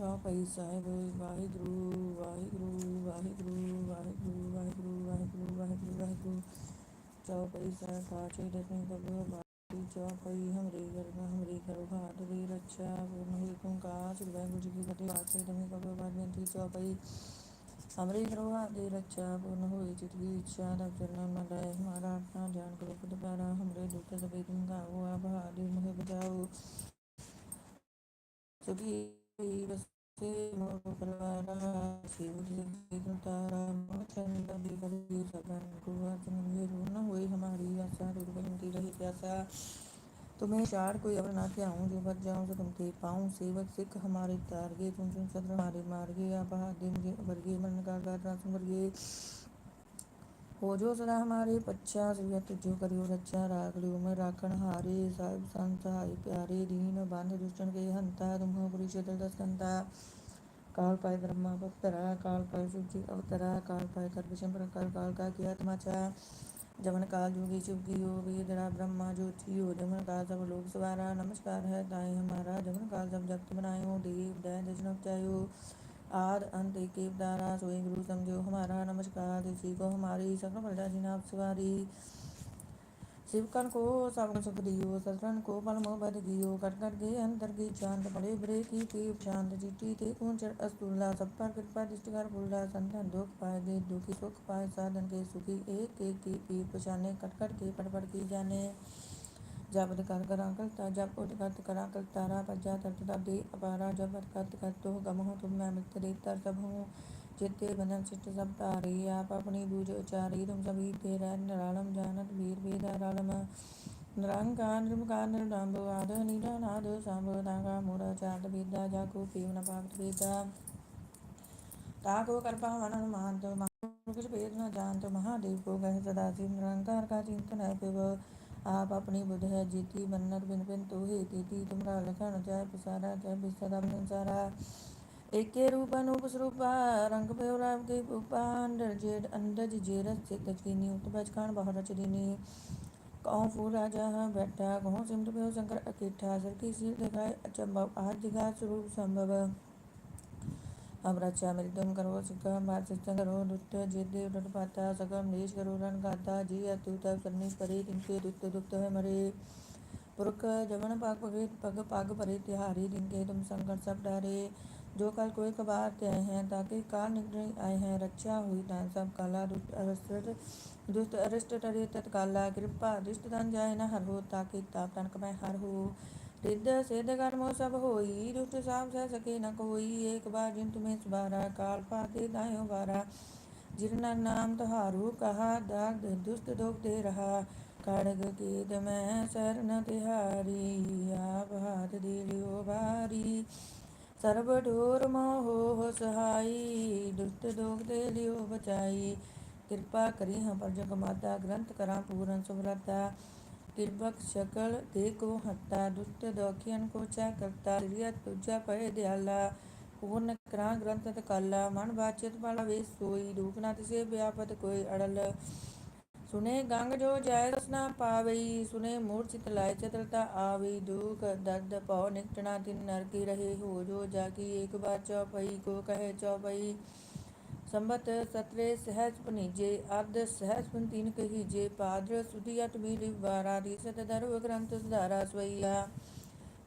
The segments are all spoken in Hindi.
चौपाई साहिब वाहिगुरु वाहिगुरु वाहिगुरु वाहिगुरु वाहिगुरु वाहिगुरु वाहिगुरु वाहिगुरु। चौपाई साहिब पाचे रत्न कबूर बाटी चौपाई हमरे घर में हमरे घर भाट रे रक्षा पूर्ण हुई कुंकाश वाहिगुरु जी की फतेह पाचे रत्न कबूर बाट में चौपाई हमरे करवा दे रक्षा पूर्ण हो चित की इच्छा। तब चरण मलय हमारा अपना जान करो खुद प्यारा। हमरे दुख सभी तुम का हुआ बहादुर मुझे बचाओ सुखी तुम्हें चार कोई अवर ना के आऊँ जो बच जाऊँ तो तुम ते पाऊँ सेवक सिख हमारे तारगे तुम चुन सत्र हमारे मार्गे या बहा दिन वर्गे मन का कर रासुम वर्गे હોજો સદા મારી પચ્છા સુય તુજો કર્યો રચ્છા રાગડ્યો મેં રાખણ હારે સાહેબ સંત હારે પ્યારે દીન બાંધ દુષ્ટણ કે હંતા તુમ પુરુષોત્તર દસકંતા काल पाए ब्रह्मा अवतरा काल पाय शिवजी अवतरा, काल पाय कर्भिशम प्रकार काल का किया तमाचा। जमन काल जोगी शिवगी हो, वेदरा, ब्रह्मा, ज्योति हो, जमन काल सब लोग सवारा। नमस्कार है ताय हमारा, जमन काल सब जगत बनायो देव दया दर्शन उपचायो आद अंत एक दारा सोई गुरु समझो हमारा नमस्कार इसी को हमारी सकल प्रजा जी नाम सवारी शिवकन को सब सुख दियो सतरन को पल मोह बद दियो कर कर के अंतर की शांत बड़े बड़े की पे शांत चिट्ठी ते कुंच अस्तुल्ला सब पर कृपा दृष्टि कर फुल्ला संतन दुख पाए गए दुखी सुख पाए साधन के सुखी एक एक की पीर पछाने कट कट के पट पट की जाने जब कराकल जब उत्कर्त कराकल तारा पज्जा तब तब दी अपारा जब उत्कर्त करतो गम हूँ तुम मैं मित्री तर सब हूँ चित्ते बदन सिट सब तारी आप अपनी दूज उचारी तुम सभी तेरा निरालम जानत वीर वेद अरालम ਨਿਰੰਕਾਰ ਨਿਰਮਕਾਰ ਨਿਰਡੰਬ ਆਦ ਨਿਦਾਨਾਦ ਸੰਭਦਾਗਾ ਮੁਰ ਚਾਤ ਵਿਦਾ ਜਾਗੋ ਪੀਵਨ ਪਾਪਤ ਵਿਦਾ ਤਾਕੋ ਕਰਪਾ ਮਨਨ ਮਹੰਤ ਮਹਾਂਤ ਕੁਝ ਭੇਦ ਨ ਜਾਣਤ ਮਹਾਦੇਵ ਕੋ ਗਹਿ ਸਦਾ ਸਿਮ ਨਿਰੰਕਾਰ ਕਾ ਚਿੰਤਨ ਹੈ ਪਿਵ आप अपनी बुध है जीती बन्नत बिन बिन तो हे तीती तुमरा लखन जय पिसारा जय बिसरा सारा। एक के रूप अनूप स्वरूपा रंग प्योरा के रूपा अंडर जेड अंडज जेरस से तजकीनी उत बचकान बहुत रच दीनी कौन फूल राजा बैठा कौन सिमट प्यो शंकर अकेठा। सर की सील दिखाए, अचंभव, आज दिखा स्वरूप संभव। करो करो पाता सकम देश करो गाता जी अतुत करनी परे है मरे पुरख जमन पग पगे तुम संकट सब डारे जो कल कोई कबार ते आए हैं ताकि काल निकल आए हैं रक्षा हुई तान सब काला दुष्ट अरस्त दुष्ट अरिष्ट टरे तत्काला, कृपा, दुष्ट धन जाए न हर हो ताकि ताप तनक में हर हो। रिद्ध सिद्ध कर्मो सब होई दुष्ट साम सह सके न कोई एक बार जिन तुम्हें सुबारा काल पाते दायो बारा जिरना नाम तहारू कहा दाग दुष्ट दोग दे रहा खड़ग केद में सर न तिहारी आप हाथ दे लियो भारी सर्व ढोर मोह हो सहाई दुष्ट दोग दे लियो बचाई कृपा करी हम पर जग माता ग्रंथ करा पूरन કિર્બક સકલ દેગો હતા દુષ્ટ દોખિયન કો ચા કરતા ક્રિયા તુજા ભય દયાલા પૂਰਨ ਕਰਾਂ ਗ੍ਰੰਥ ਤਕਾਲਾ, ਮਨ ਬਾਚਿਤ ਪਾਲਾ ਵੇ ਸੋਈ ਰੂਪਨਾਥ ਸੇ ਵਿਆਪਤ ਕੋਈ ਅੜਲ। ਸੁਨੇ ਗੰਗ ਜੋ ਜੈ ਰਸਨਾ ਪਾਵਈ, ਸੁਨੇ ਮੂਰਛਿਤ ਲਾਇ ਚਤਰਤਾ ਆਵਈ, ਦੁਖ ਦਰਦ ਪਉ ਨਿਕਟਣਾ ਤਿਨ ਨਰਕੀ ਰਹੇ ਹੋ ਜੋ ਜਾ ਕੀ ਏਕ ਬਾਰ ਚਉਪਈ ਕੋ ਕਹੇ ਚਉਪਈ संबत सत्रे सहज पनीजे अर्ध सहज पुन तीन कहीजे पाद्र सुधि अट बीली बारारी सत धर्व ग्रंथ सुधारा स्वैया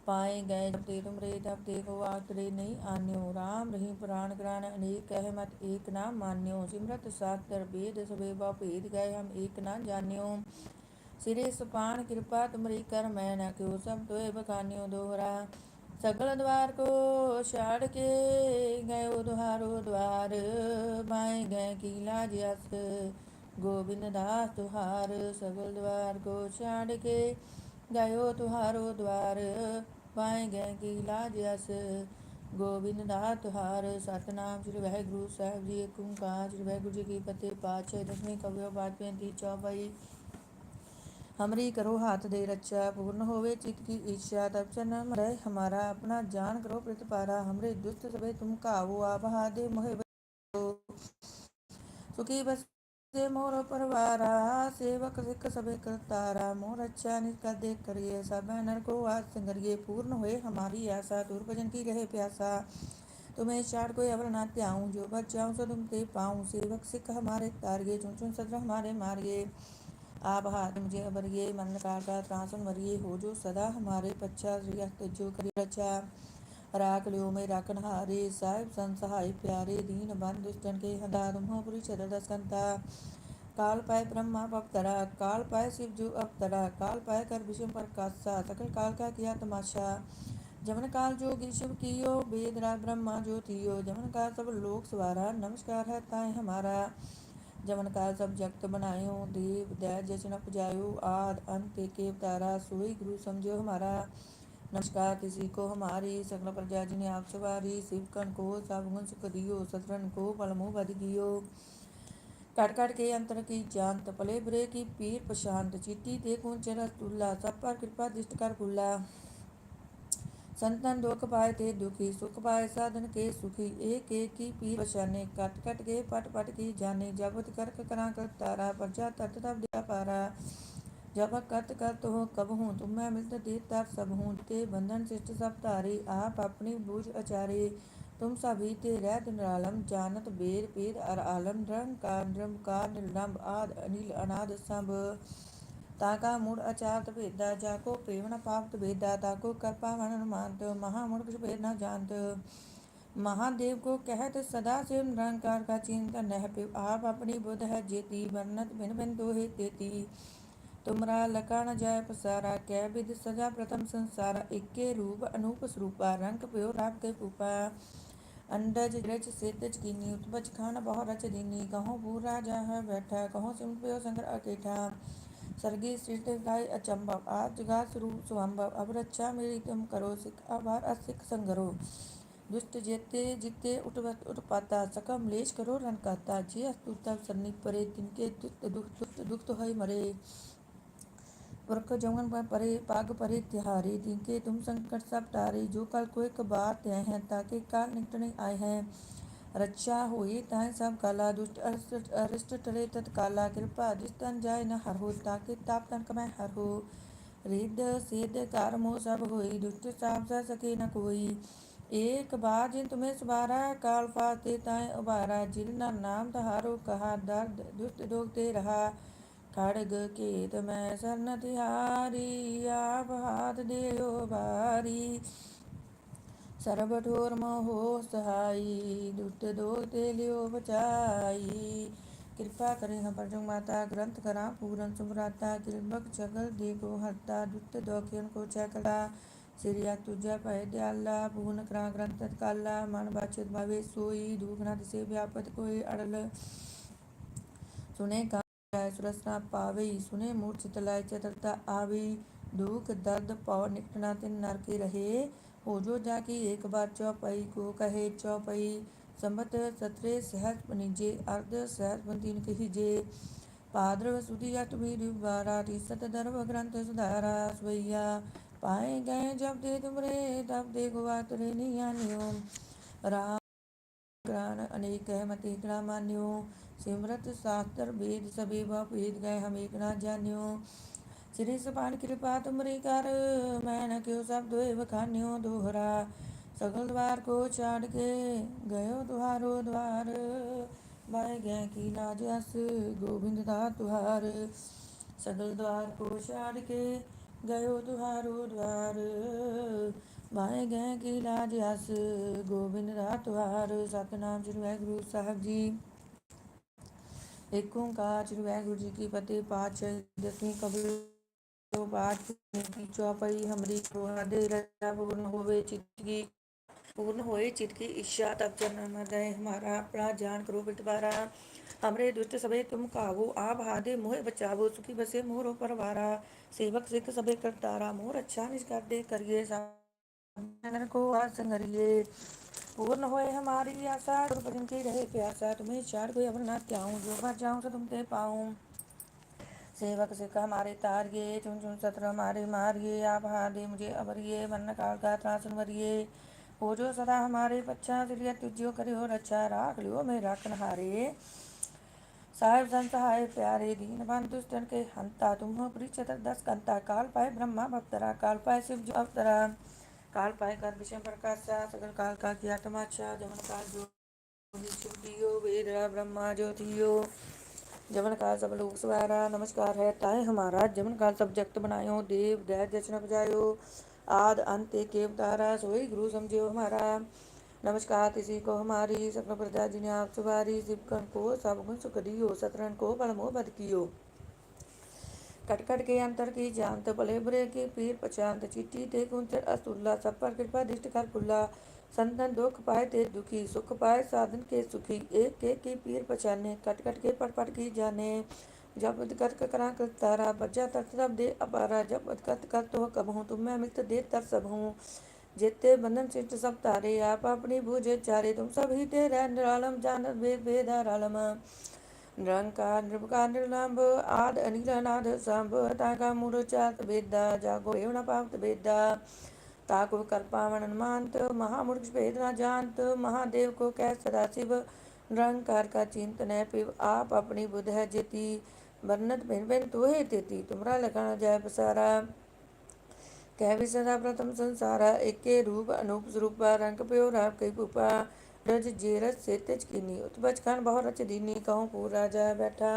पाए गए जब ते तुम रे तब ते को आकरे नहीं आन्यो राम रही पुराण ग्राण अनेक कह मत एक ना मान्यो सिमरत सातर वेद सबे भेद गए हम एक ना जान्यो सिरे सपान कृपा तुमरी कर मैं न क्यों सब तो बखान्यो दोहरा सकल द्वार को छाड़ के गए उद्वारो द्वार। पाए गए की लाजियास गोविंद दास तुहार। सकल द्वार को छाड़ के गयो तुहारो द्वार। पाए गए की लाजियास गोविंद दास तुहार। सतनाम श्री वाहगुरु साहब जी कुमकार श्री वाहगुरु जी की फतेह। पाँच दसवीं दसवें कवियों पाठ तीस चौपाई हमरी करो हाथ दे रक्षा पूर्ण होवे चित की इच्छा तब चरण रहे हमारा, अपना जान करो प्रतिपारा हमरे दुष्ट सबे तुम कावो आबहा दे मोहे सुखी बस से मोर परवारा, सेवक सिख सबे करतारा, मोर अच्छा निष्का देख करिए, सब नर को आज संगरिए, पूर्ण हुए हमारी आशा, दूर भजन की रहे प्यासा। तुम्हें चार कोई अवर ना त्याऊं, जो बच जाऊँ सो तुम ते पाऊँ, सेवक सिख हमारे तारगे चुन चुन सत्र हमारे मार्गे आप हाथ मुझे मन का त्रासन मरिए हो जो सदा हमारे जो राख लियो में राखन हारे साहिब संत सहाय प्यारे, दीन दुष्टन के काल पाए ब्रह्मा अवतरा काल पाए शिव जो अवतरा काल पाए कर विषम पर कासा सकल काल का किया तमाशा। जमन काल जोगी शिव कियो, वेद ब्रह्मा जो थियो जमन काल सब लोक सवारा, नमस्कार है ताए हमारा। जमन काल सब जगत बनायो देव दया जचन उपजायो आद अंत के अवतारा सोई गुरु समझो हमारा नमस्कार किसी को हमारी सकल प्रजा जिन्हें आप सवारी शिवकन को सब गुण सुख दियो सतरन को पलमो बद गियो कट कट के अंतर की जानत पले बुरे की पीर प्रशांत चिट्टी ते कुंचर तुल्ला सब पर कृपा दृष्ट कर कुल्ला संतन दुख पाए ते दुखी सुख पाए साधन के सुखी एक एक की पीर पशाने कट कट के पट पट की जाने जगत करक करा कर तारा प्रजा तट तब दिया पारा जब कत कत हो कब हूँ तुम मैं मिलत दे तब सब हूँ ते बंधन शिष्ट सब तारी आप अपनी बूझ अचारे तुम सभी ते रैत निरालम जानत बेर पेद अर आलम रंग का निरंकार निर्लंब आद अनिल अनाद सब ताका मूड अचारत भेदा, जाको पेवण पाप्त भेदा, ताको कृपा वर्णन मानत महामूड कुछ भेद न जानत। महादेव को कहत, सदा शिव निरंकार का चिंतन नह पिव आप अपनी बुध है जेती वर्णत भिन भिन दो हे तेती तुमरा लकान जाय पसारा, कै विध सजा प्रथम संसारा इक्के रूप अनूप स्वरूपा, रंग प्यो राग के पूपा अंडज रच सेतज कीनी, उत्पज खान बहु रच दीनी कहो पूरा जह बैठा कहो सिम प्यो संकर अकेठा सर्गी सृष्ट गाय अचंभव। आज जगा स्वरूप स्वंभव अब रक्षा मेरी तुम करो, सिख आभार, असिख संगरो। दुष्ट जेते जिते उठवत उठपाता, सकम लेश करो रन कहता जे अस्तुतव सन्नी परे, तिनके दुष्ट दुख दुष्ट दुख तो है मरे। पुरख जमन पर परे, पाग परे तिहारे। तिनके तुम संकट सब टारे, जो कल कोई कबार हैं, ताके काल निकटने आए हैं। रक्षा होए ताए सब काला दुष्ट अरिष्ट अरिष्ट टरे तत्काला कृपा जिस्तन जाय न हर हो ताके ताप तन कमै हर हो रिद सिद्ध कारमो सब होई दुष्ट साप सा सके न कोई एक बार जिन तुम्हें सुबारा काल फाते ताए उबारा जिन नाम तहारो कहा दर्द दुष्ट दोगते रहा खड़ग केत मैं सरन तिहारी आप हाथ देयो भारी सर्व ठोर मोहो सहाई दुष्ट दो तेलियो बचाई कृपा करें हम पर माता ग्रंथ करा पूरन सुमराता कृपक चगल देखो हत्ता दुष्ट दोखियन को चकला सिरिया तुझा पह दयाला पूर्ण करा ग्रंथ काला मन बाचित भावे सोई दुख न से व्यापत कोई अड़ल सुने का सुरसना पावे सुने मूर्छ तलाय चतरता आवे दुख दर्द पौ निकटना तिन नर के रहे हो जो जाकी एक बार चौपाई को कहे, चौपाई संबत सत्रे सहज निजे अर्ध सहज पंतीन कहिजे। पाद्रव सुधी अष्टमी दुबारा सत दर्भ ग्रंथ सुधारा, स्वैया। पाए गए जब दे तुमरे, तब दे गुआ तुरे नियो राम ग्राण अनेक है, मति ग्रामान्यो सिमरत शास्त्र वेद सभी भेद गए, हम एक ना जान्यो। ਸ੍ਰੀ ਸਪਾਲ ਕਿਰਪਾ ਤੁਮਰੀ ਕਰ ਮੈਂ ਨ ਕਿਉ ਸਭ ਦੋਏ ਬਖਾਨਿਓ ਦੋਹਰਾ। ਸਗਲ ਦਵਾਰ ਕੋ ਛਾੜ ਕੇ ਗਇਓ ਦੁਹਾਰੋ ਦਵਾਰ। ਮੈਂ ਗਿਆ ਕੀ ਲਾਜ ਅਸ, ਗੋਬਿੰਦ ਦਾ ਤੁਹਾਰ। ਸਗਲ ਦਵਾਰ ਕੋ ਛਾੜ ਕੇ ਗਇਓ ਦੁਹਾਰੋ ਦਵਾਰ। ਮੈਂ ਗਿਆ ਕੀ ਲਾਜ ਅਸ, ਗੋਬਿੰਦ ਦਾ ਤੁਹਾਰ। ਸਤਨਾਮ ਸ੍ਰੀ ਵਾਹਿਗੁਰੂ ਸਾਹਿਬ ਜੀ। ਇੱਕ ਓੰਕਾਰ ਸ੍ਰੀ ਵਾਹਿਗੁਰੂ ਜੀ ਕੀ ਪਤੀ ਪਾਤਸ਼ਾਹ ਦਸਵੀਂ ਕਬੀਰ कबीर पाठ की चौपाई हमरी दे रजा पूर्ण होवे चित्त की पूर्ण होए चित्त की इच्छा तब चरण मदय हमारा अपना जान करो बिटवारा। हमरे दुष्ट सबे तुम कावो आप हादे मोह बचावो, सुखी बसे मोरो परवारा। सेवक सिख सबे करतारा, मोर अच्छा निष्कार दे करिए सबको संगरिए पूर्ण होए हमारी आशा गुरु की रहे प्यासा, तुम्हें चार कोई अमर ना त्याऊं, जो भर जाऊँ तो तुम ते पाऊँ। सेवक सिख हमारे तारिये चुन चुन सत्र हमारे मारिये, आप हादे मुझे अबरिये वर्ण काल का त्रासन वरिये हो जो सदा हमारे पच्छा सिलिया तुझो करियो रक्षा राख लियो मैं राखन हारे साहेब सन सहाय प्यारे दीन बन दुष्टन के हंता, तुम हो प्री चतर दस कंता, काल पाए ब्रह्मा भक्तरा, काल पाए शिव जो अवतरा। काल पाए कर विषय प्रकाशा सकल काल का किया तमाचा, जमन काल जो वेद ब्रह्मा ज्योतियो। जमन काल सब लोग सवारा नमस्कार है ताए हमारा जमन काल सब जगत बनायो देव दैव जचन बजायो आद अंत के अवतारा सोई गुरु समझियो हमारा नमस्कार किसी को हमारी सकल प्रजा जिन्हें आप सुवारी शिवकन को सब गुण सुख दियो सतरन को बल मोह बद कियो कटकट के अंतर की जानत भले बुरे की पीर पचांत चिट्ठी ते कुंचर असुल्ला सब पर कृपा दृष्टि कर फुल्ला संतन दुख पाए ते दुखी, सुख पाए साधन के सुखी। एक के की पीर पचाने कट कट के पट पट की जाने। जब कर करा कर तारा बजा तर तब दे अपारा। जब कत कर तो कब हूँ, तुम मैं अमित दे तर सब हूँ। जेते बंधन चिष्ट सब तारे, आप अपनी भूजे चारे। तुम सब ही तेरे निरालम जानत भेद भेदारालम निरंकार निर्विकार निर्लंब आद, अनिल, अनाद संभ ताका मूर्चात वेदा जागो एवं पावत वेदा ताको कर पावन हनुमांत महामूर्ख भेद न जानत महादेव को कह सदा शिव, निरंकार का चिंतन है, पिव आप अपनी बुध है जेती। वर्णत भिन भिन तो है तेती, तुमरा लखन जय पसारा। कह भी सदा प्रथम संसारा, एके रूप अनूप स्वरूप, रंग प्यो राम कई पुपा। रज जेरस से तेज कीनी, उत्पज खान बहु रच दीनी, कहूँ पूरा जा बैठा।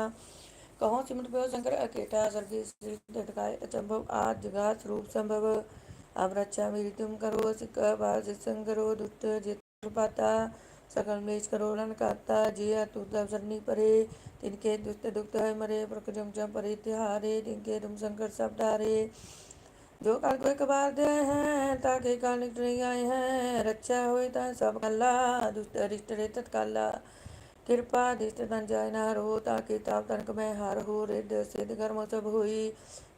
कहो सिमट प्यो शंकर अकेटा तटकाय अचंभव आज जगा स्वरूप संभव। तुम करो सिक करो दुष्ट जित पाता सकल मेज करो रण काता जिया तू तब सरनी परे तिनके दुष्ट दुष्ट है मरे प्रक जम जम परे तिहारे तिनके तुम संकट सब डारे जो काल को एक बार दे हैं, ताके काल निकट नहीं आए हैं। रक्षा हुई ता सब कल्ला दुष्ट अरिष्ट रे तत्काला कृपा दिष्ट तन जाय ना रो, ताके ताप तनक में हार हो रिद सिद्ध कर्म सब हुई।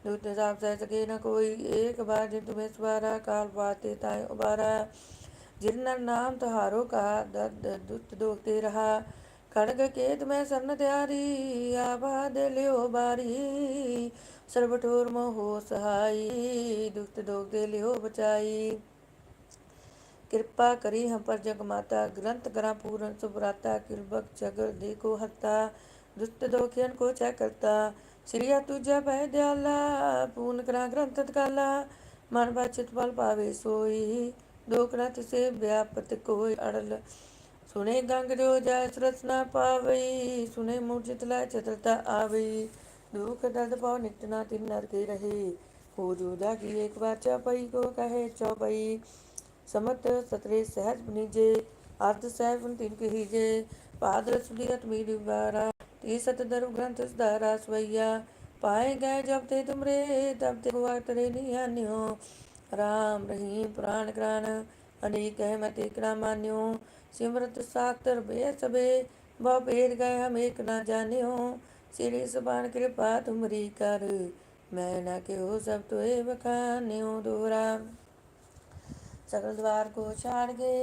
दूत साप सह सके, न कोई एक बार जिन तुम्हें सवारा, काल पाते ताय उबारा। जिन नाम तुहारो का दर्द दुत दोते रहा। खड़ग केत में सरन त्यारी आबाद लियो बारी। सर्वठोर मोहो सहाई दुष्ट दोग दे लियो बचाई। कृपा करी हम पर जग माता, ग्रंथ करा पूरन सुभराता। किलबक जगर देखो हत्ता दुष्ट दोखियन को चय करता श्रिया तुझा भय दयाला पूर्ण करा ग्रंथ काला मन बाचित बल पावे सोई दो ग्रंथ से व्यापत कोई अड़ल सुने गंग जो जाय सुरत न पावई सुने मूर्छित लाय चतुरता आवई दुख दर्द पाव निकटना तिन नर के रहे हो जोधा की एक बार चौपई को कहे चौपई समत सतरे सहज निजे अर्थ सहज तिन कहीजे पादर सुधियत मीर बारा ती सत धर्म ग्रंथ सुधारा स्वैया पाए गए जब ते तुमरे तब ते हुआ तरे निहान्यो राम रहीम पुराण क्राण अनेक है मत एक ना मान्यो सिमरत सातर बे सबे वह भेद गए हम एक ना जान्यो श्री सुबान कृपा तुमरी कर मैं न के हो सब तो बखान्यो दोरा सकल द्वार को छाड़ गए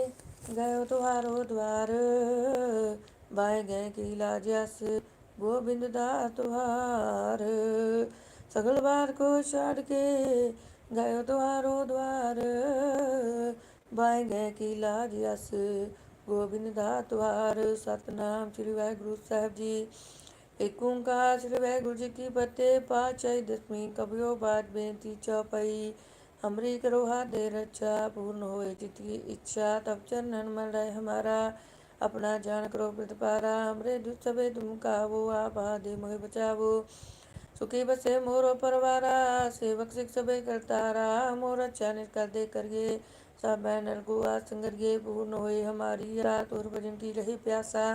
गयो बाय गए की लाजस गोबिंद दा तुहार सगल बार को छाड़ के गयो तुहारो द्वार। बाय गए की लाजस गोबिंद दा तुहार सतनाम श्री वाहगुरु साहब जी। एक ओंकार श्री वाहगुरु जी की पते पाचय दसवीं कबियो बाद बेनती चौपाई। अमरी करो हाथ दे रक्षा पूर्ण होए जितकी इच्छा, तब चरण मन रहे हमारा। अपना जान करो प्रतिपारा, हमरे दुख सबे तुम कावो, आप दे मोहे बचावो। सुखी बसे मोरो परवारा, सेवक सिख सबे करतारा, मोर अच्छा निष्कर दे करिए। सब बैनर को आसंगरिए पूर्ण होए हमारी रात और भजन की रही प्यासा।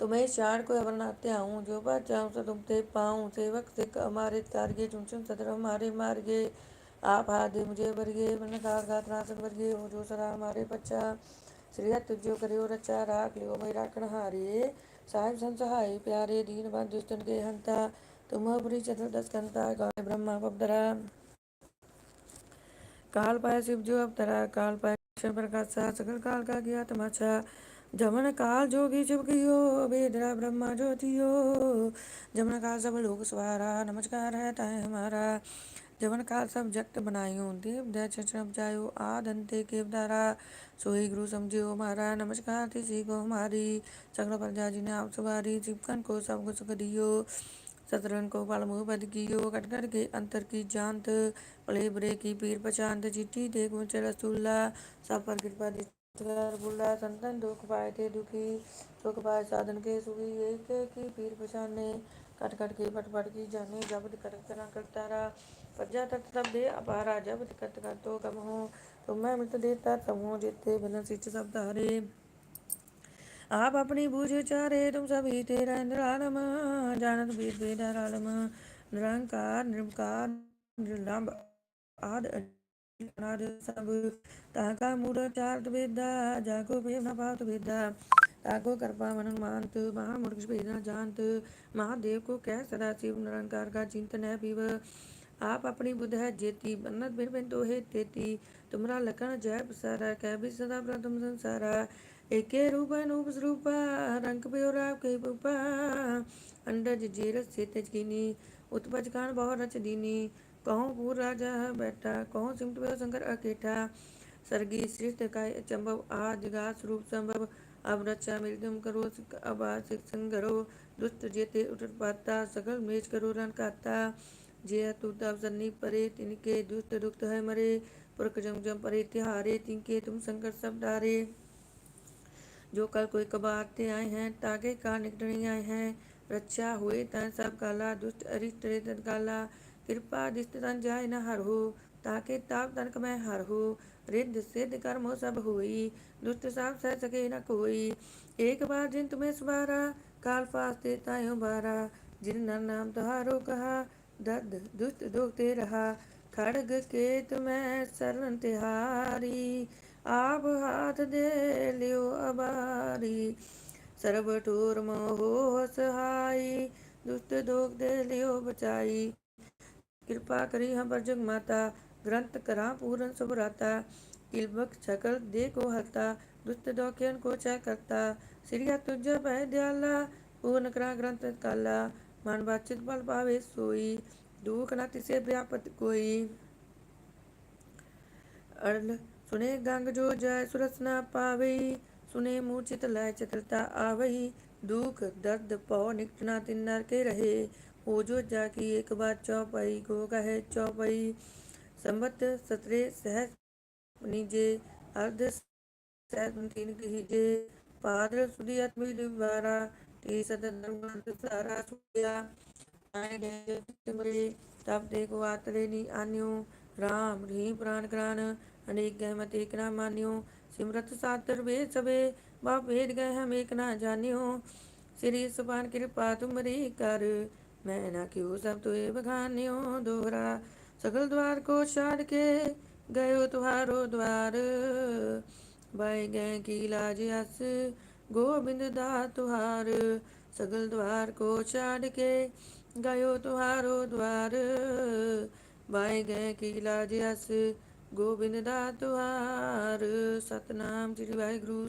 तुम्हें शान को अवरनाते आऊँ, जो बात चाहूँ सो तुम ते पाऊँ। सेवक सिख हमारे तारगे चुन चुन सदर हमारे मार्गे आप आदि मुझे वर्गे मन कार घात नासक वर्गे हो जो सरा हमारे पच्चा श्री तुझो करियो रचा राख लियो मैं राखण हारे साहिब सन सहाय प्यारे, दीन बंद दुष्टन के हंता। तुम बुरी चतुर दस कंता, गाय ब्रह्मा बबदरा काल पाय शिव जो अब तरा काल पाय प्रकाश सकल काल का किया तमाचा जमन काल जोगी चुपकियो बेदरा ब्रह्मा ज्योतियो जमन काल सब लोग सवारा, नमस्कार है ताए हमारा। चरण जायो आद अंते के दारा सोई गुरु समझियो हमारा नमस्कार तिसी को हमारी सकल प्रजा जी ने आप सवारी चिपकन को सब कुछ दियो सतरन को पल मुँह बद की यो कट कर के अंतर की जानत भले बुरे की पीर पहचानत चिट्ठी दे गुंच रसूला सब पर कृपा बुला संतन दुख पाए थे दुखी सुख पाए साधन के सुखी एक की पीर पहचाने कट कट के की जब करा करता रहा। दे अपारा जब दिक्कत कर तो कम हो। तो मैं मृत देता जितते बिना सिच सब तारे आप अपनी बूझ चारे, तुम सभी तेरा इंद्रालम जानत वेद वेदारालम निरंकार निर्मकार निर्लंब, आद सब। ताका मूढ़ चार्त वेदा जाको प्रेम न पात वेदा ताको कृपा मन मानत, महामूर्ख वेद न जानत। महादेव को कह, सदा शिव निरंकार का चिंतन है पीव आप अपनी बुद्ध है जेती बन्नत बिन बिन तो हे तेती। तुमरा लखन जय पसारा, कह भी सदा प्रथम संसारा। एके रूप अनूप स्वरूप रंग प्योरा के रूपा अंडज जीरस से तजकीनी उत्पज कान बहु रच दीनी। कहो पूर राजा बैठा, कहो सिमट भयो शंकर अकेठा। सर्गी सृष्ट काय चंभव, आज गास रूप संभव। अब रक्षा मिलदम करो अब करो दुष्ट जेते उठट पाता सकल मेज करो, रन काता जे तब सन्नी परे, तिनके दुष्ट दुष्ट है मरे। पुरख जम जम परे, तिहारे, तिनके तुम संकट सब डारे। जो कल कोई कबारते आए हैं, तागे का निकट नहीं आए हैं। रक्षा हुए तन सब काला, दुष्ट अरिष्ट रे तन काला। कृपा दिष्ट तन जाय न हर हो। ताके ताप तनक में हर हो रिद्ध सिद्ध कर्म सब हुई दुष्ट साप सह सके न कोई एक बार जिन तुम्हें सुबारा काल फास देता हूँ बारा जिन नर नाम तुहारो कहा दर्द दुष्ट दोगते रहा खड़ग के तुम्हें शरण तिहारी आप हाथ दे लियो अबारी सर्व ठोर मोहो सहाई दुष्ट दोग दे लियो बचाई कृपा करी हम पर जग माता ग्रंथ करा, पूरन सुभराता किलबक सकल दे को हता दुष्ट दोखियन को चय करता। श्रिया तुझ पह दयाला पूर्ण करा ग्रंथ काला। मन बाचित बल पावे सोई, दुख न तिसे व्यापत कोई। अड़ल सुने गंग जो जय सुरस न पावई। सुने मूर्छित लय चतुरता आवई। दुख, दर्द, पौ निकट न तिन नर के रहे। हो जो जाकी एक बार चौपाई, गो कहे चौपई। संबत सतरे सहस निजे अर्ध तीन कीजे पादर सुदियत मिलवारा ती सत धर्म सारा सुया आए गए तब देखो आतरे नी आन्यो। राम री प्राण प्राण अनेक गह मत एक ना मान्यो। सिमरत सातर वे सबे बाप भेद गए हम एक ना जान्यो। श्री सुपान कृपा तुमरी कर, मैं ना क्यों सब तुए बखान्यो दोहरा सकल द्वार को छाड़ के गयो तुहारो द्वार बाई गए की लाज अस गोविंद दा तुहार सगल द्वार को छाड़ के गयो तुहारो द्वार बाई गए की लाज अस ਗੋਬਿੰਦ ਦਾ ਤੁਹਾਰ ਸਤਨਾਮ ਸ੍ਰੀ ਵਾਹਿਗੁਰੂ